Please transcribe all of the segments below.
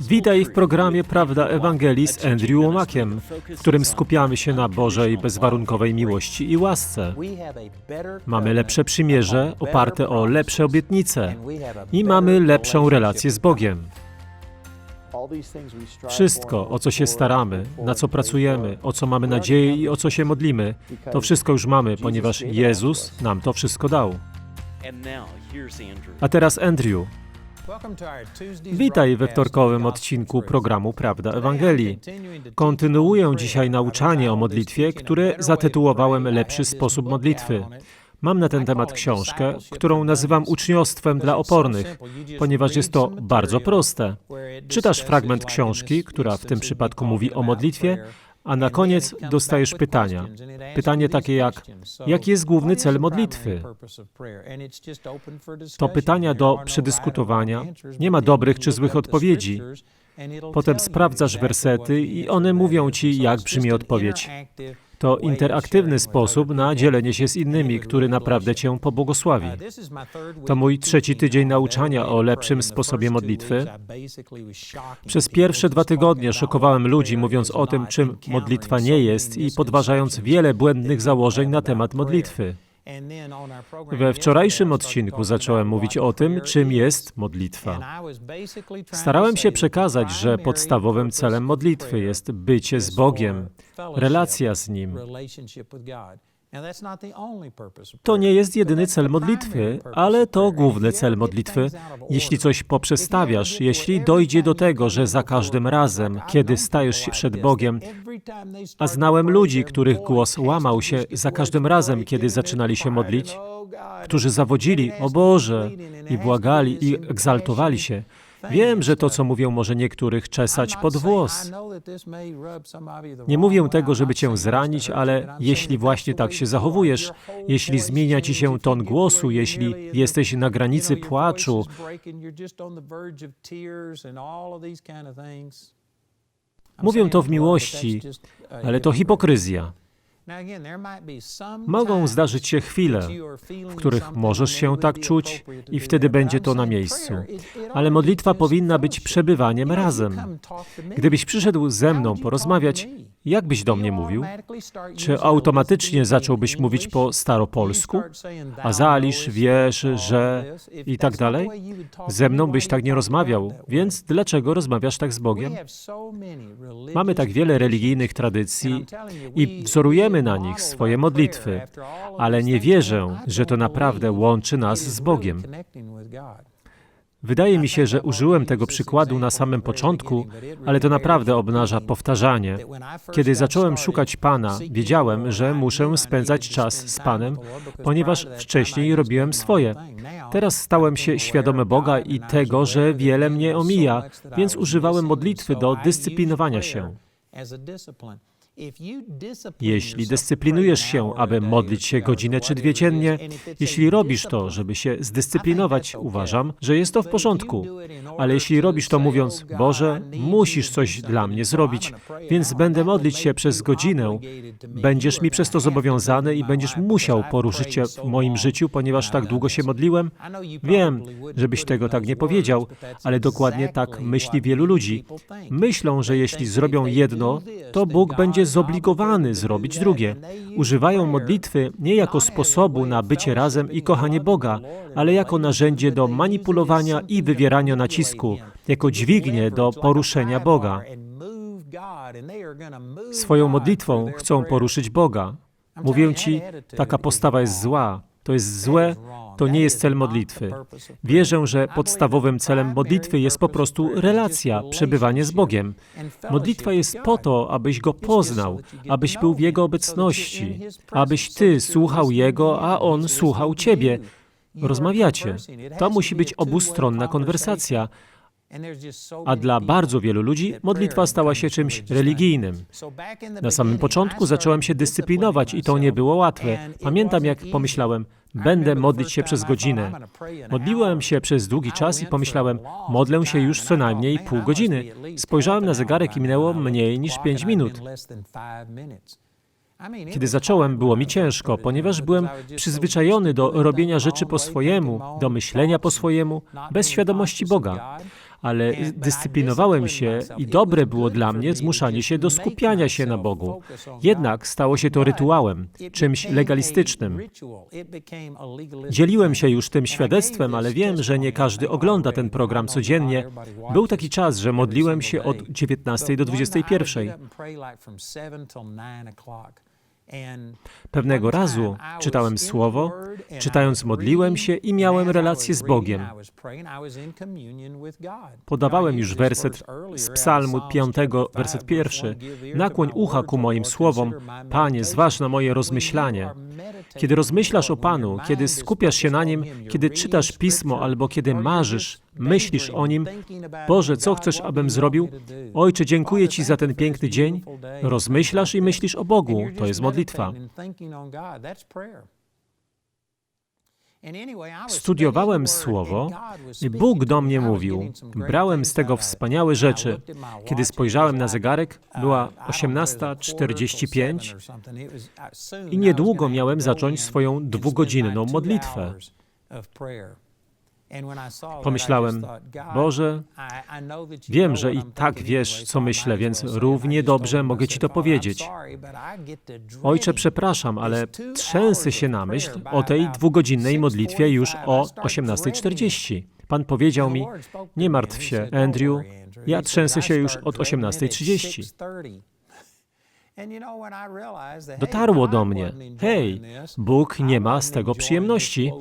Witaj w programie Prawda Ewangelii z Andrew Łomakiem, w którym skupiamy się na Bożej bezwarunkowej miłości i łasce. Mamy lepsze przymierze oparte o lepsze obietnice i mamy lepszą relację z Bogiem. Wszystko, o co się staramy, na co pracujemy, o co mamy nadzieję i o co się modlimy, to wszystko już mamy, ponieważ Jezus nam to wszystko dał. A teraz Andrew. Witaj we wtorkowym odcinku programu Prawda Ewangelii. Kontynuuję dzisiaj nauczanie o modlitwie, które zatytułowałem Lepszy sposób modlitwy. Mam na ten temat książkę, którą nazywam uczniostwem dla opornych, ponieważ jest to bardzo proste. Czytasz fragment książki, która w tym przypadku mówi o modlitwie, a na koniec dostajesz pytania. Pytanie takie jak: jaki jest główny cel modlitwy? To pytania do przedyskutowania. Nie ma dobrych czy złych odpowiedzi. Potem sprawdzasz wersety i one mówią ci, jak brzmi odpowiedź. To interaktywny sposób na dzielenie się z innymi, który naprawdę cię pobłogosławi. To mój trzeci tydzień nauczania o lepszym sposobie modlitwy. Przez pierwsze dwa tygodnie szokowałem ludzi, mówiąc o tym, czym modlitwa nie jest i podważając wiele błędnych założeń na temat modlitwy. We wczorajszym odcinku zacząłem mówić o tym, czym jest modlitwa. Starałem się przekazać, że podstawowym celem modlitwy jest bycie z Bogiem, relacja z Nim. To nie jest jedyny cel modlitwy, ale to główny cel modlitwy. Jeśli coś poprzestawiasz, jeśli dojdzie do tego, że za każdym razem, kiedy stajesz się przed Bogiem, a znałem ludzi, których głos łamał się za każdym razem, kiedy zaczynali się modlić, którzy zawodzili, o Boże, i błagali, i egzaltowali się. Wiem, że to, co mówią, może niektórych czesać pod włos. Nie mówię tego, żeby cię zranić, ale jeśli właśnie tak się zachowujesz, jeśli zmienia ci się ton głosu, jeśli jesteś na granicy płaczu, mówię to w miłości, ale to hipokryzja. Mogą zdarzyć się chwile, w których możesz się tak czuć i wtedy będzie to na miejscu. Ale modlitwa powinna być przebywaniem razem. Gdybyś przyszedł ze mną porozmawiać, jak byś do mnie mówił? Czy automatycznie zacząłbyś mówić po staropolsku? A zalisz, wiesz, że i tak dalej? Ze mną byś tak nie rozmawiał, więc dlaczego rozmawiasz tak z Bogiem? Mamy tak wiele religijnych tradycji i wzorujemy na nich swoje modlitwy, ale nie wierzę, że to naprawdę łączy nas z Bogiem. Wydaje mi się, że użyłem tego przykładu na samym początku, ale to naprawdę obnaża powtarzanie. Kiedy zacząłem szukać Pana, wiedziałem, że muszę spędzać czas z Panem, ponieważ wcześniej robiłem swoje. Teraz stałem się świadomy Boga i tego, że wiele mnie omija, więc używałem modlitwy do dyscyplinowania się. Jeśli dyscyplinujesz się, aby modlić się godzinę czy dwie dziennie, jeśli robisz to, żeby się zdyscyplinować, uważam, że jest to w porządku. Ale jeśli robisz to mówiąc, Boże, musisz coś dla mnie zrobić, więc będę modlić się przez godzinę, będziesz mi przez to zobowiązany i będziesz musiał poruszyć się w moim życiu, ponieważ tak długo się modliłem? Wiem, żebyś tego tak nie powiedział, ale dokładnie tak myśli wielu ludzi. Myślą, że jeśli zrobią jedno, to Bóg będzie zobligowany zrobić drugie. Używają modlitwy nie jako sposobu na bycie razem i kochanie Boga, ale jako narzędzie do manipulowania i wywierania nacisku, jako dźwignię do poruszenia Boga. Swoją modlitwą chcą poruszyć Boga. Mówię ci, taka postawa jest zła, to jest złe, to nie jest cel modlitwy. Wierzę, że podstawowym celem modlitwy jest po prostu relacja, przebywanie z Bogiem. Modlitwa jest po to, abyś Go poznał, abyś był w Jego obecności, abyś Ty słuchał Jego, a On słuchał Ciebie. Rozmawiacie. To musi być obustronna konwersacja. A dla bardzo wielu ludzi modlitwa stała się czymś religijnym. Na samym początku zacząłem się dyscyplinować i to nie było łatwe. Pamiętam, jak pomyślałem, będę modlić się przez godzinę. Modliłem się przez długi czas i pomyślałem, modlę się już co najmniej pół godziny. Spojrzałem na zegarek i minęło mniej niż pięć minut. Kiedy zacząłem, było mi ciężko, ponieważ byłem przyzwyczajony do robienia rzeczy po swojemu, do myślenia po swojemu, bez świadomości Boga. Ale dyscyplinowałem się i dobre było dla mnie zmuszanie się do skupiania się na Bogu. Jednak stało się to rytuałem, czymś legalistycznym. Dzieliłem się już tym świadectwem, ale wiem, że nie każdy ogląda ten program codziennie. Był taki czas, że modliłem się od 19 do 21. Pewnego razu czytałem słowo, czytając modliłem się i miałem relację z Bogiem. Podawałem już werset z Psalmu 5, werset pierwszy. Nakłoń ucha ku moim słowom, Panie, zważ na moje rozmyślanie. Kiedy rozmyślasz o Panu, kiedy skupiasz się na Nim, kiedy czytasz Pismo albo kiedy marzysz, myślisz o Nim, Boże, co chcesz, abym zrobił? Ojcze, dziękuję Ci za ten piękny dzień. Rozmyślasz i myślisz o Bogu. To jest modlitwa. Studiowałem Słowo i Bóg do mnie mówił. Brałem z tego wspaniałe rzeczy. Kiedy spojrzałem na zegarek, była 18.45 i niedługo miałem zacząć swoją dwugodzinną modlitwę. Pomyślałem, Boże, wiem, że i tak wiesz, co myślę, więc równie dobrze mogę Ci to powiedzieć. Ojcze, przepraszam, ale trzęsę się na myśl o tej dwugodzinnej modlitwie już o 18.40. Pan powiedział mi, nie martw się, Andrew, ja trzęsę się już od 18.30. Dotarło do mnie, hej, Bóg nie ma z tego przyjemności.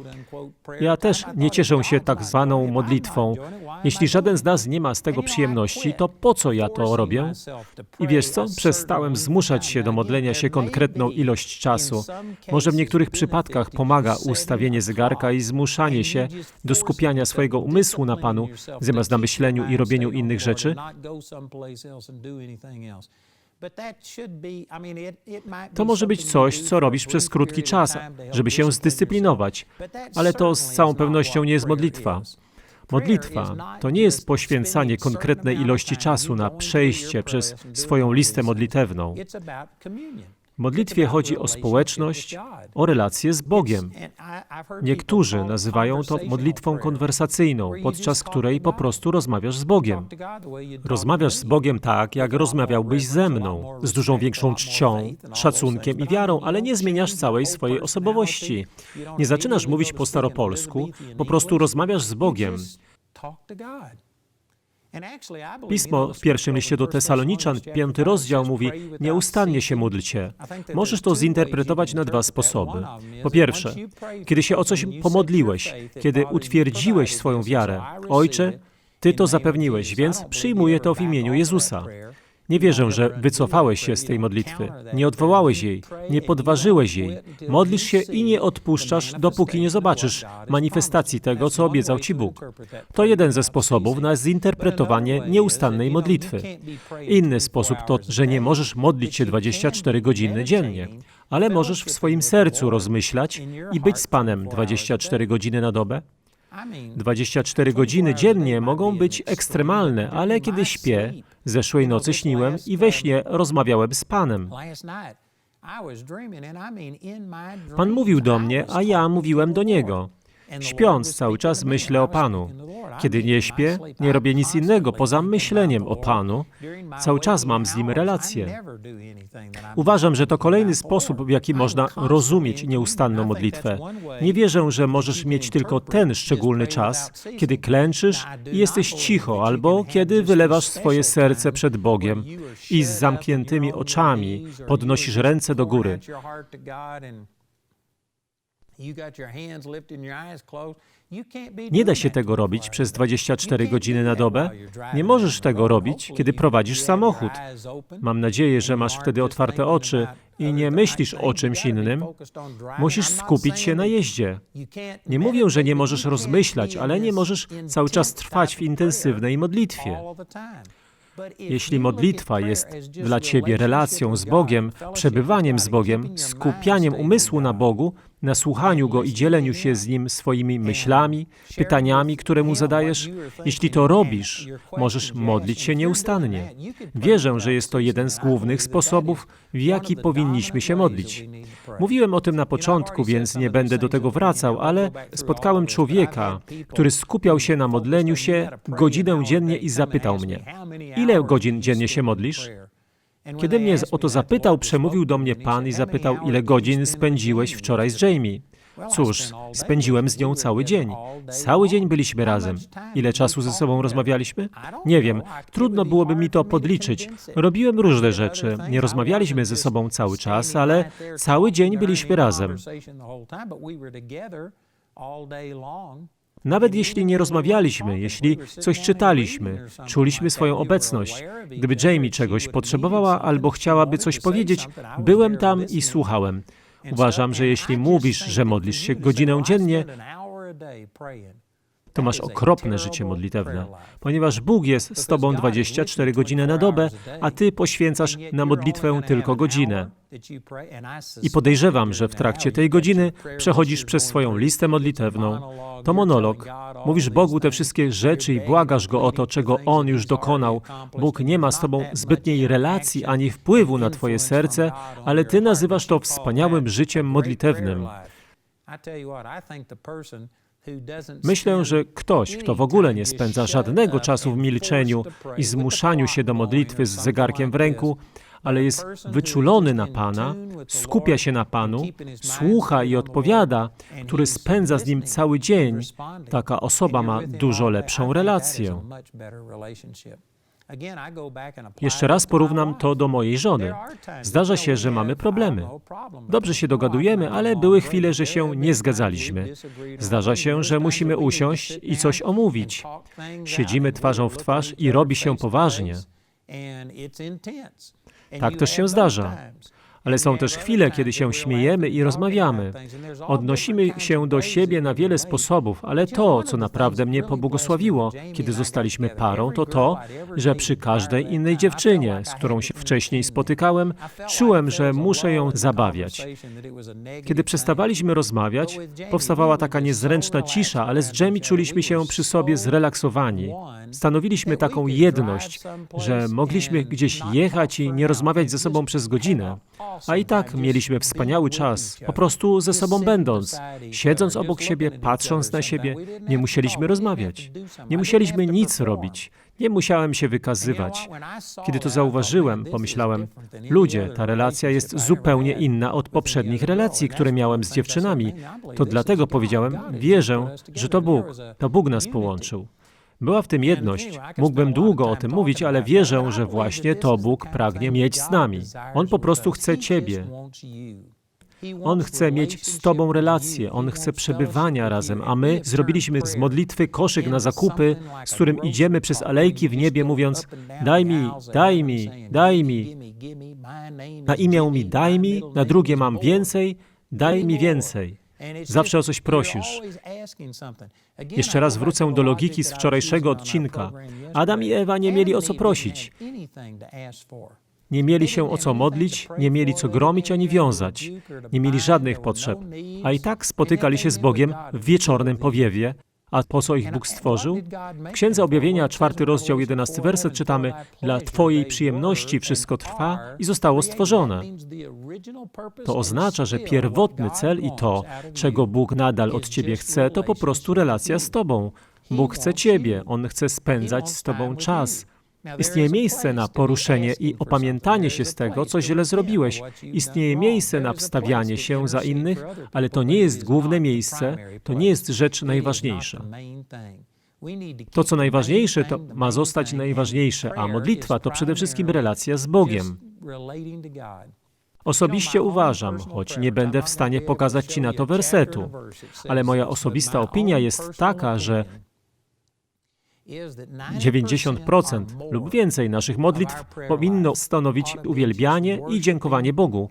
Ja też nie cieszę się tak zwaną modlitwą. Jeśli żaden z nas nie ma z tego przyjemności, to po co ja to robię? I wiesz co? Przestałem zmuszać się do modlenia się konkretną ilość czasu. Może w niektórych przypadkach pomaga ustawienie zegarka i zmuszanie się do skupiania swojego umysłu na Panu, zamiast na myśleniu i robieniu innych rzeczy. To może być coś, co robisz przez krótki czas, żeby się zdyscyplinować, ale to z całą pewnością nie jest modlitwa. Modlitwa to nie jest poświęcanie konkretnej ilości czasu na przejście przez swoją listę modlitewną. W modlitwie chodzi o społeczność, o relację z Bogiem. Niektórzy nazywają to modlitwą konwersacyjną, podczas której po prostu rozmawiasz z Bogiem. Rozmawiasz z Bogiem tak, jak rozmawiałbyś ze mną, z dużą większą czcią, szacunkiem i wiarą, ale nie zmieniasz całej swojej osobowości. Nie zaczynasz mówić po staropolsku, po prostu rozmawiasz z Bogiem. Pismo w pierwszym liście do Tesaloniczan, piąty rozdział mówi, nieustannie się módlcie. Możesz to zinterpretować na dwa sposoby. Po pierwsze, kiedy się o coś pomodliłeś, kiedy utwierdziłeś swoją wiarę, Ojcze, Ty to zapewniłeś, więc przyjmuję to w imieniu Jezusa. Nie wierzę, że wycofałeś się z tej modlitwy, nie odwołałeś jej, nie podważyłeś jej. Modlisz się i nie odpuszczasz, dopóki nie zobaczysz manifestacji tego, co obiecał Ci Bóg. To jeden ze sposobów na zinterpretowanie nieustannej modlitwy. Inny sposób to, że nie możesz modlić się 24 godziny dziennie, ale możesz w swoim sercu rozmyślać i być z Panem 24 godziny na dobę. 24 godziny dziennie mogą być ekstremalne, ale kiedy śpię, zeszłej nocy śniłem i we śnie rozmawiałem z Panem. Pan mówił do mnie, a ja mówiłem do Niego. Śpiąc cały czas myślę o Panu. Kiedy nie śpię, nie robię nic innego poza myśleniem o Panu. Cały czas mam z Nim relację. Uważam, że to kolejny sposób, w jaki można rozumieć nieustanną modlitwę. Nie wierzę, że możesz mieć tylko ten szczególny czas, kiedy klęczysz i jesteś cicho, albo kiedy wylewasz swoje serce przed Bogiem i z zamkniętymi oczami podnosisz ręce do góry. Nie da się tego robić przez 24 godziny na dobę. Nie możesz tego robić, kiedy prowadzisz samochód. Mam nadzieję, że masz wtedy otwarte oczy i nie myślisz o czymś innym. Musisz skupić się na jeździe. Nie mówię, że nie możesz rozmyślać, ale nie możesz cały czas trwać w intensywnej modlitwie. Jeśli modlitwa jest dla Ciebie relacją z Bogiem, przebywaniem z Bogiem, skupianiem umysłu na Bogu, na słuchaniu Go i dzieleniu się z Nim swoimi myślami, pytaniami, które Mu zadajesz? Jeśli to robisz, możesz modlić się nieustannie. Wierzę, że jest to jeden z głównych sposobów, w jaki powinniśmy się modlić. Mówiłem o tym na początku, więc nie będę do tego wracał, ale spotkałem człowieka, który skupiał się na modleniu się godzinę dziennie i zapytał mnie, ile godzin dziennie się modlisz? Kiedy mnie o to zapytał, przemówił do mnie Pan i zapytał, ile godzin spędziłeś wczoraj z Jamie. Cóż, spędziłem z nią cały dzień. Cały dzień byliśmy razem. Ile czasu ze sobą rozmawialiśmy? Nie wiem, trudno byłoby mi to podliczyć. Robiłem różne rzeczy. Nie rozmawialiśmy ze sobą cały czas, ale cały dzień byliśmy razem. Nawet jeśli nie rozmawialiśmy, jeśli coś czytaliśmy, czuliśmy swoją obecność. Gdyby Jamie czegoś potrzebowała albo chciałaby coś powiedzieć, byłem tam i słuchałem. Uważam, że jeśli mówisz, że modlisz się godzinę dziennie, to masz okropne życie modlitewne, ponieważ Bóg jest z tobą 24 godziny na dobę, a ty poświęcasz na modlitwę tylko godzinę. I podejrzewam, że w trakcie tej godziny przechodzisz przez swoją listę modlitewną. To monolog. Mówisz Bogu te wszystkie rzeczy i błagasz Go o to, czego On już dokonał. Bóg nie ma z Tobą zbytniej relacji ani wpływu na Twoje serce, ale Ty nazywasz to wspaniałym życiem modlitewnym. Myślę, że ktoś, kto w ogóle nie spędza żadnego czasu w milczeniu i zmuszaniu się do modlitwy z zegarkiem w ręku, ale jest wyczulony na Pana, skupia się na Panu, słucha i odpowiada, który spędza z Nim cały dzień, taka osoba ma dużo lepszą relację. Jeszcze raz porównam to do mojej żony. Zdarza się, że mamy problemy. Dobrze się dogadujemy, ale były chwile, że się nie zgadzaliśmy. Zdarza się, że musimy usiąść i coś omówić. Siedzimy twarzą w twarz i robi się poważnie. Tak też się zdarza. Ale są też chwile, kiedy się śmiejemy i rozmawiamy. Odnosimy się do siebie na wiele sposobów, ale to, co naprawdę mnie pobłogosławiło, kiedy zostaliśmy parą, to to, że przy każdej innej dziewczynie, z którą się wcześniej spotykałem, czułem, że muszę ją zabawiać. Kiedy przestawaliśmy rozmawiać, powstawała taka niezręczna cisza, ale z Jamie czuliśmy się przy sobie zrelaksowani. Stanowiliśmy taką jedność, że mogliśmy gdzieś jechać i nie rozmawiać ze sobą przez godzinę. A i tak mieliśmy wspaniały czas, po prostu ze sobą będąc, siedząc obok siebie, patrząc na siebie, nie musieliśmy rozmawiać, nie musieliśmy nic robić, nie musiałem się wykazywać. Kiedy to zauważyłem, pomyślałem, ludzie, ta relacja jest zupełnie inna od poprzednich relacji, które miałem z dziewczynami. To dlatego powiedziałem, wierzę, że to Bóg, to Bóg nas połączył. Była w tym jedność. Mógłbym długo o tym mówić, ale wierzę, że właśnie to Bóg pragnie mieć z nami. On po prostu chce Ciebie. On chce mieć z Tobą relację, On chce przebywania razem, a my zrobiliśmy z modlitwy koszyk na zakupy, z którym idziemy przez alejki w niebie, mówiąc: Daj mi, daj mi, daj mi. Na imię mi daj mi, na drugie mam więcej, daj mi więcej. Zawsze o coś prosisz. Jeszcze raz wrócę do logiki z wczorajszego odcinka. Adam i Ewa nie mieli o co prosić. Nie mieli się o co modlić, nie mieli co gromić ani wiązać. Nie mieli żadnych potrzeb. A i tak spotykali się z Bogiem w wieczornym powiewie, a po co ich Bóg stworzył? W Księdze Objawienia, czwarty rozdział, jedenasty werset czytamy Dla Twojej przyjemności wszystko trwa i zostało stworzone. To oznacza, że pierwotny cel i to, czego Bóg nadal od Ciebie chce, to po prostu relacja z Tobą. Bóg chce Ciebie, On chce spędzać z Tobą czas. Istnieje miejsce na poruszenie i opamiętanie się z tego, co źle zrobiłeś. Istnieje miejsce na wstawianie się za innych, ale to nie jest główne miejsce, to nie jest rzecz najważniejsza. To, co najważniejsze, to ma zostać najważniejsze, a modlitwa to przede wszystkim relacja z Bogiem. Osobiście uważam, choć nie będę w stanie pokazać Ci na to wersetu, ale moja osobista opinia jest taka, że 90% lub więcej naszych modlitw powinno stanowić uwielbianie i dziękowanie Bogu.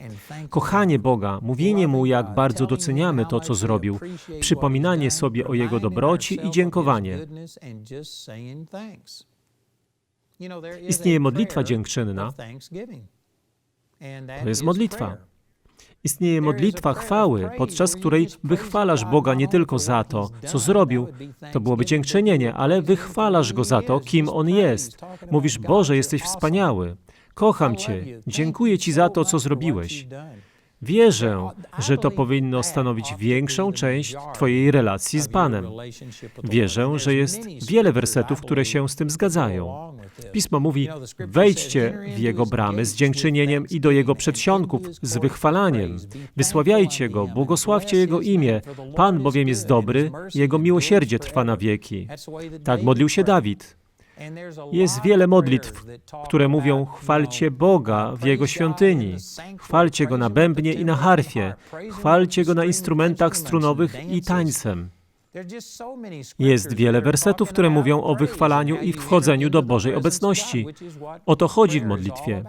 Kochanie Boga, mówienie Mu, jak bardzo doceniamy to, co zrobił, przypominanie sobie o Jego dobroci i dziękowanie. Istnieje modlitwa dziękczynna. To jest modlitwa. Istnieje modlitwa chwały, podczas której wychwalasz Boga nie tylko za to, co zrobił, to byłoby dziękczynienie, ale wychwalasz Go za to, kim On jest. Mówisz, Boże, jesteś wspaniały. Kocham Cię, dziękuję Ci za to, co zrobiłeś. Wierzę, że to powinno stanowić większą część Twojej relacji z Panem. Wierzę, że jest wiele wersetów, które się z tym zgadzają. Pismo mówi: Wejdźcie w Jego bramy z dziękczynieniem i do Jego przedsionków z wychwalaniem. Wysławiajcie Go, błogosławcie Jego imię. Pan bowiem jest dobry, Jego miłosierdzie trwa na wieki. Tak modlił się Dawid. Jest wiele modlitw, które mówią: chwalcie Boga w Jego świątyni, chwalcie Go na bębnie i na harfie, chwalcie Go na instrumentach strunowych i tańcem. Jest wiele wersetów, które mówią o wychwalaniu i wchodzeniu do Bożej obecności. O to chodzi w modlitwie.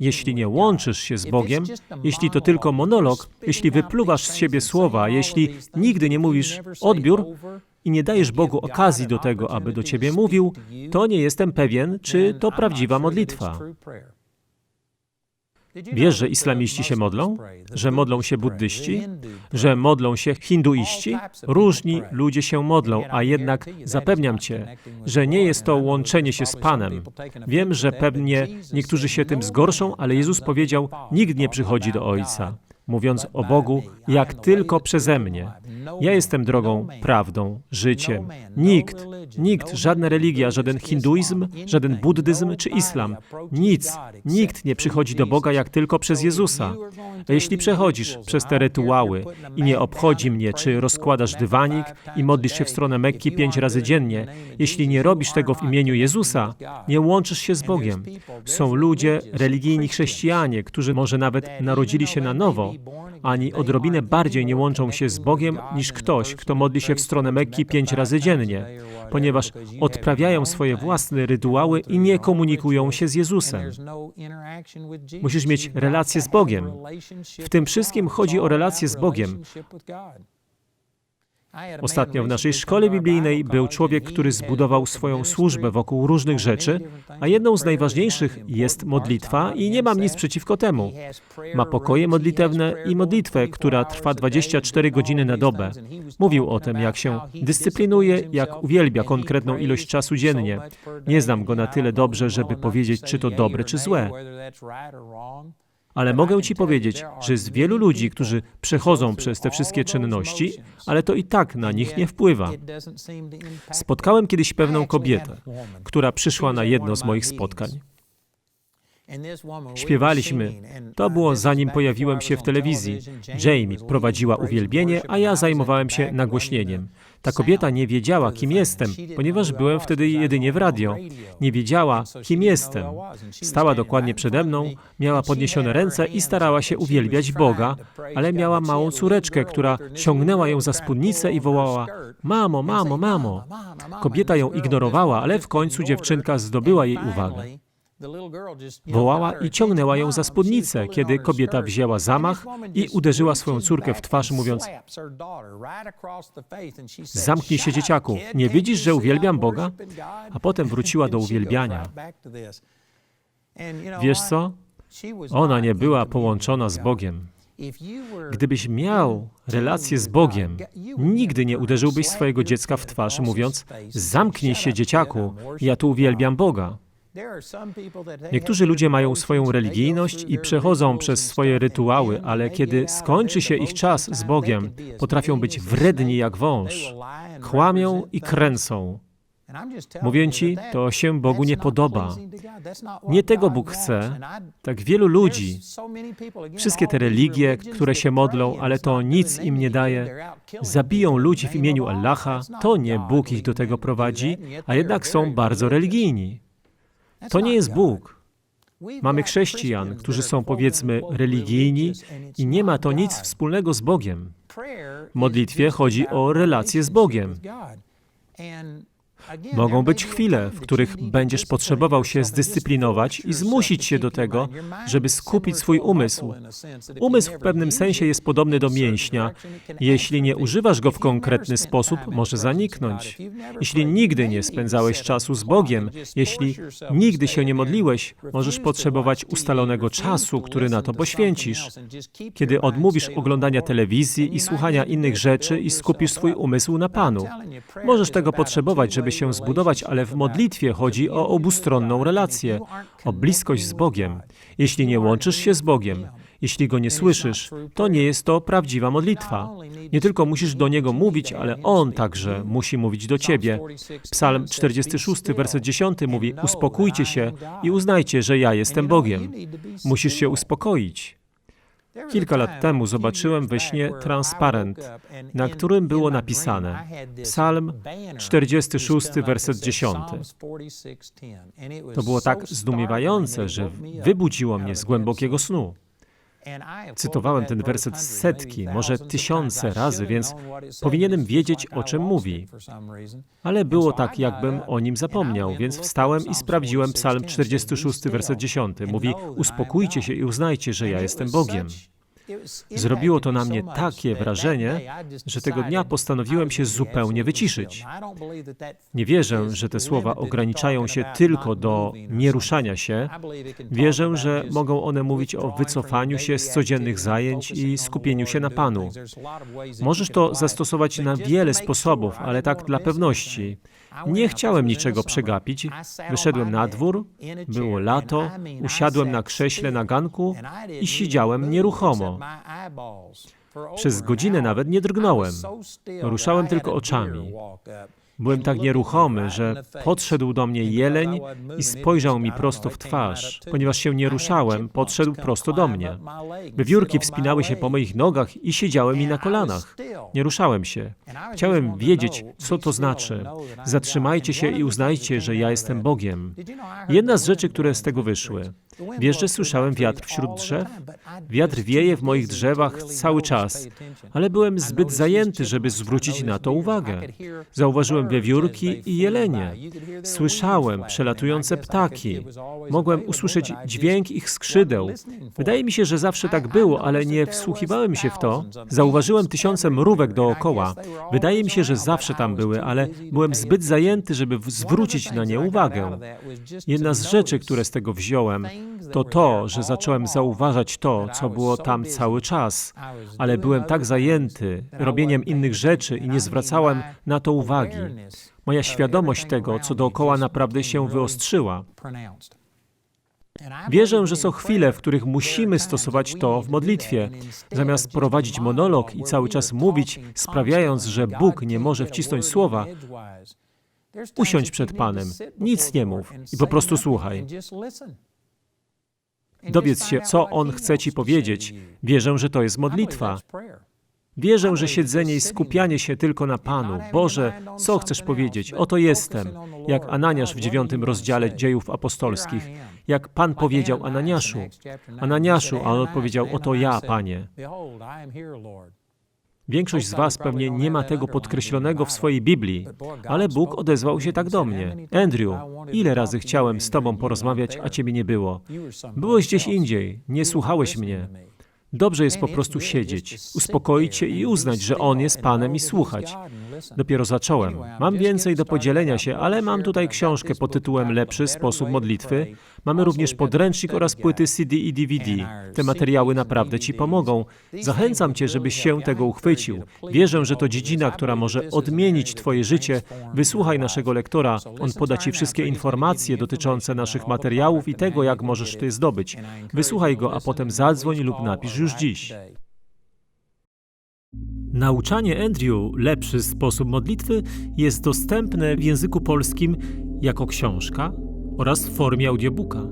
Jeśli nie łączysz się z Bogiem, jeśli to tylko monolog, jeśli wypluwasz z siebie słowa, jeśli nigdy nie mówisz odbiór i nie dajesz Bogu okazji do tego, aby do ciebie mówił, to nie jestem pewien, czy to prawdziwa modlitwa. Wiesz, że islamiści się modlą? Że modlą się buddyści? Że modlą się hinduiści? Różni ludzie się modlą, a jednak zapewniam Cię, że nie jest to łączenie się z Panem. Wiem, że pewnie niektórzy się tym zgorszą, ale Jezus powiedział, nikt nie przychodzi do Ojca mówiąc o Bogu, jak tylko przeze mnie. Ja jestem drogą, prawdą, życiem. Nikt, nikt, żadna religia, żaden hinduizm, żaden buddyzm czy islam, nic, nikt nie przychodzi do Boga jak tylko przez Jezusa. A jeśli przechodzisz przez te rytuały i nie obchodzi mnie, czy rozkładasz dywanik i modlisz się w stronę Mekki pięć razy dziennie, jeśli nie robisz tego w imieniu Jezusa, nie łączysz się z Bogiem. Są ludzie, religijni chrześcijanie, którzy może nawet narodzili się na nowo, ani odrobinę bardziej nie łączą się z Bogiem niż ktoś, kto modli się w stronę Mekki pięć razy dziennie, ponieważ odprawiają swoje własne rytuały i nie komunikują się z Jezusem. Musisz mieć relację z Bogiem. W tym wszystkim chodzi o relację z Bogiem. Ostatnio w naszej szkole biblijnej był człowiek, który zbudował swoją służbę wokół różnych rzeczy, a jedną z najważniejszych jest modlitwa i nie mam nic przeciwko temu. Ma pokoje modlitewne i modlitwę, która trwa 24 godziny na dobę. Mówił o tym, jak się dyscyplinuje, jak uwielbia konkretną ilość czasu dziennie. Nie znam go na tyle dobrze, żeby powiedzieć, czy to dobre, czy złe. Ale mogę Ci powiedzieć, że jest wielu ludzi, którzy przechodzą przez te wszystkie czynności, ale to i tak na nich nie wpływa. Spotkałem kiedyś pewną kobietę, która przyszła na jedno z moich spotkań. Śpiewaliśmy. To było zanim pojawiłem się w telewizji. Jamie prowadziła uwielbienie, a ja zajmowałem się nagłośnieniem. Ta kobieta nie wiedziała, kim jestem, ponieważ byłem wtedy jedynie w radio. Nie wiedziała, kim jestem. Stała dokładnie przede mną, miała podniesione ręce i starała się uwielbiać Boga, ale miała małą córeczkę, która ciągnęła ją za spódnicę i wołała: Mamo, mamo, mamo. Kobieta ją ignorowała, ale w końcu dziewczynka zdobyła jej uwagę. Wołała i ciągnęła ją za spódnicę, kiedy kobieta wzięła zamach i uderzyła swoją córkę w twarz, mówiąc: Zamknij się, dzieciaku, nie widzisz, że uwielbiam Boga? A potem wróciła do uwielbiania. Wiesz co? Ona nie była połączona z Bogiem. Gdybyś miał relację z Bogiem, nigdy nie uderzyłbyś swojego dziecka w twarz, mówiąc: Zamknij się, dzieciaku, ja tu uwielbiam Boga. Niektórzy ludzie mają swoją religijność i przechodzą przez swoje rytuały, ale kiedy skończy się ich czas z Bogiem, potrafią być wredni jak wąż. Kłamią i kręcą. Mówię ci, to się Bogu nie podoba. Nie tego Bóg chce. Tak wielu ludzi, wszystkie te religie, które się modlą, ale to nic im nie daje, zabiją ludzi w imieniu Allaha, to nie Bóg ich do tego prowadzi, a jednak są bardzo religijni. To nie jest Bóg. Mamy chrześcijan, którzy są powiedzmy religijni i nie ma to nic wspólnego z Bogiem. W modlitwie chodzi o relację z Bogiem. Mogą być chwile, w których będziesz potrzebował się zdyscyplinować i zmusić się do tego, żeby skupić swój umysł. Umysł w pewnym sensie jest podobny do mięśnia. Jeśli nie używasz go w konkretny sposób, może zaniknąć. Jeśli nigdy nie spędzałeś czasu z Bogiem, jeśli nigdy się nie modliłeś, możesz potrzebować ustalonego czasu, który na to poświęcisz. Kiedy odmówisz oglądania telewizji i słuchania innych rzeczy i skupisz swój umysł na Panu. Możesz tego potrzebować, żeby się zbudować, ale w modlitwie chodzi o obustronną relację, o bliskość z Bogiem. Jeśli nie łączysz się z Bogiem, jeśli go nie słyszysz, to nie jest to prawdziwa modlitwa. Nie tylko musisz do niego mówić, ale on także musi mówić do ciebie. Psalm 46, werset 10 mówi: Uspokójcie się i uznajcie, że ja jestem Bogiem. Musisz się uspokoić. Kilka lat temu zobaczyłem we śnie transparent, na którym było napisane Psalm 46, werset 10. To było tak zdumiewające, że wybudziło mnie z głębokiego snu. Cytowałem ten werset setki, może tysiące razy, więc powinienem wiedzieć, o czym mówi. Ale było tak, jakbym o nim zapomniał, więc wstałem i sprawdziłem Psalm 46, werset 10. Mówi: Uspokójcie się i uznajcie, że ja jestem Bogiem. Zrobiło to na mnie takie wrażenie, że tego dnia postanowiłem się zupełnie wyciszyć. Nie wierzę, że te słowa ograniczają się tylko do nieruszania się. Wierzę, że mogą one mówić o wycofaniu się z codziennych zajęć i skupieniu się na Panu. Możesz to zastosować na wiele sposobów, ale tak dla pewności. Nie chciałem niczego przegapić. Wyszedłem na dwór, było lato, usiadłem na krześle na ganku i siedziałem nieruchomo. Przez godzinę nawet nie drgnąłem. Ruszałem tylko oczami. Byłem tak nieruchomy, że podszedł do mnie jeleń i spojrzał mi prosto w twarz. Ponieważ się nie ruszałem, podszedł prosto do mnie. Wywiórki wspinały się po moich nogach i siedziały mi na kolanach. Nie ruszałem się. Chciałem wiedzieć, co to znaczy. Zatrzymajcie się i uznajcie, że ja jestem Bogiem. Jedna z rzeczy, które z tego wyszły. Wiesz, że słyszałem wiatr wśród drzew? Wiatr wieje w moich drzewach cały czas, ale byłem zbyt zajęty, żeby zwrócić na to uwagę. Zauważyłem wiewiórki i jelenie. Słyszałem przelatujące ptaki. Mogłem usłyszeć dźwięk ich skrzydeł. Wydaje mi się, że zawsze tak było, ale nie wsłuchiwałem się w to. Zauważyłem tysiące mrówek dookoła. Wydaje mi się, że zawsze tam były, ale byłem zbyt zajęty, żeby zwrócić na nie uwagę. Jedna z rzeczy, które z tego wziąłem, to to, że zacząłem zauważać to, co było tam cały czas, ale byłem tak zajęty robieniem innych rzeczy i nie zwracałem na to uwagi. Moja świadomość tego, co dookoła naprawdę się wyostrzyła. Wierzę, że są chwile, w których musimy stosować to w modlitwie. Zamiast prowadzić monolog i cały czas mówić, sprawiając, że Bóg nie może wcisnąć słowa, usiądź przed Panem, nic nie mów i po prostu słuchaj. Dowiedz się, co On chce Ci powiedzieć. Wierzę, że to jest modlitwa. Wierzę, że siedzenie i skupianie się tylko na Panu. Boże, co chcesz powiedzieć? Oto jestem. Jak Ananiasz w dziewiątym rozdziale dziejów apostolskich. Jak Pan powiedział Ananiaszu. Ananiaszu, a on odpowiedział, oto ja, Panie. Większość z Was pewnie nie ma tego podkreślonego w swojej Biblii, ale Bóg odezwał się tak do mnie. Andrew, ile razy chciałem z Tobą porozmawiać, a Ciebie nie było? Byłeś gdzieś indziej, nie słuchałeś mnie. Dobrze jest po prostu siedzieć, uspokoić się i uznać, że On jest Panem i słuchać. Dopiero zacząłem. Mam więcej do podzielenia się, ale mam tutaj książkę pod tytułem Lepszy sposób modlitwy. Mamy również podręcznik oraz płyty CD i DVD. Te materiały naprawdę Ci pomogą. Zachęcam Cię, żebyś się tego uchwycił. Wierzę, że to dziedzina, która może odmienić Twoje życie. Wysłuchaj naszego lektora. On poda Ci wszystkie informacje dotyczące naszych materiałów i tego, jak możesz je zdobyć. Wysłuchaj go, a potem zadzwoń lub napisz już dziś. Nauczanie Andrew Lepszy sposób modlitwy jest dostępne w języku polskim jako książka oraz w formie audiobooka.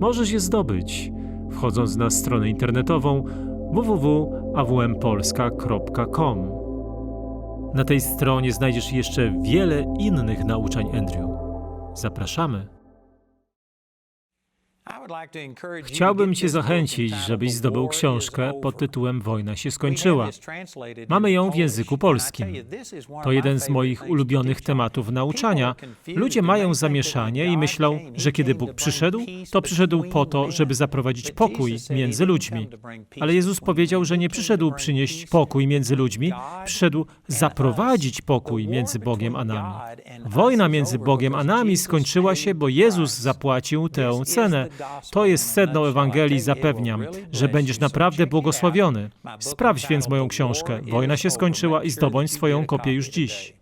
Możesz je zdobyć wchodząc na stronę internetową www.awmpolska.com. Na tej stronie znajdziesz jeszcze wiele innych nauczań Andrew. Zapraszamy. Chciałbym Cię zachęcić, żebyś zdobył książkę pod tytułem Wojna się skończyła. Mamy ją w języku polskim. To jeden z moich ulubionych tematów nauczania. Ludzie mają zamieszanie i myślą, że kiedy Bóg przyszedł, to przyszedł po to, żeby zaprowadzić pokój między ludźmi. Ale Jezus powiedział, że nie przyszedł przynieść pokój między ludźmi, przyszedł zaprowadzić pokój między Bogiem a nami. Wojna między Bogiem a nami skończyła się, bo Jezus zapłacił tę cenę. To jest sedno Ewangelii, zapewniam, że będziesz naprawdę błogosławiony. Sprawdź więc moją książkę. Wojna się skończyła i zdobądź swoją kopię już dziś.